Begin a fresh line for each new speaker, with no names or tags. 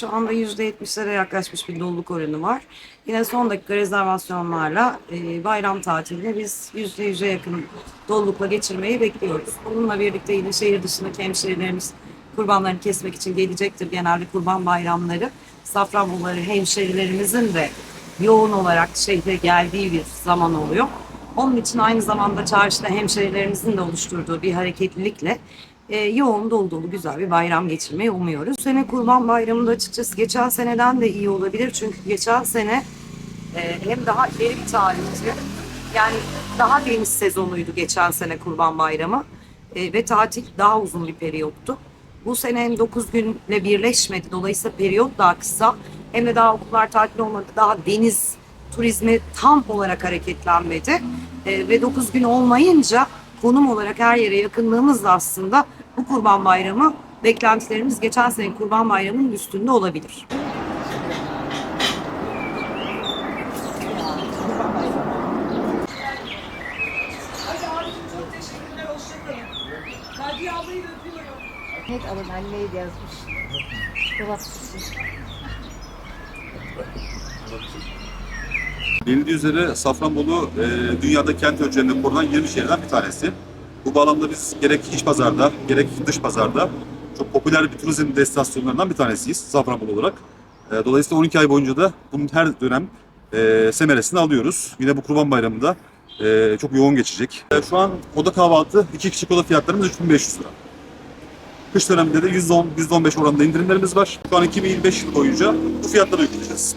şu anda %70'lere yaklaşmış bir doluluk oranı var. Yine son dakika rezervasyonlarla e, bayram tatilini biz %100'e yakın dolulukla geçirmeyi bekliyoruz. Bununla birlikte yine şehir dışındaki hemşehrilerimiz kurbanlarını kesmek için gelecektir. Genelde kurban bayramları Safranboluları hemşehrilerimizin de yoğun olarak şehre geldiği bir zaman oluyor. Onun için aynı zamanda çarşıda hemşehrilerimizin de oluşturduğu bir hareketlilikle e, yoğun dolu dolu güzel bir bayram geçirmeyi umuyoruz. Sene Kurban Bayramı'nda açıkçası geçen seneden de iyi olabilir. Çünkü geçen sene e, hem daha ileri bir tarihti. Yani daha geniş sezonuydu geçen sene Kurban Bayramı. E, ve tatil daha uzun bir periyottu. Bu sene hem 9 günle birleşmedi. Dolayısıyla periyot daha kısa. Hem de daha okullar tatil olmadı. Daha deniz turizmi tam olarak hareketlenmedi. E, ve 9 gün olmayınca konum olarak her yere yakınlığımız da aslında bu Kurban Bayramı beklentilerimiz geçen sene Kurban Bayramı'nın üstünde olabilir.
Evet alın anneyi de yazmış. Dolapçısı.
Bilindiği üzere Safranbolu e, dünyada kent ölçeğinde korunan 20 şehirden bir tanesi. Bu bağlamda biz gerek iç pazarda gerek dış pazarda çok popüler bir turizm destinasyonlarından bir tanesiyiz Safranbolu olarak. E, dolayısıyla 12 ay boyunca da bunun her dönem e, semeresini alıyoruz. Yine bu Kurban Bayramı'nda e, çok yoğun geçecek. E, şu an oda kahvaltı, iki kişilik oda fiyatlarımız 3500 lira. Kış döneminde de %10, %15 oranında indirimlerimiz var. Şu an 2025 yılı boyunca bu fiyatları uygulayacağız.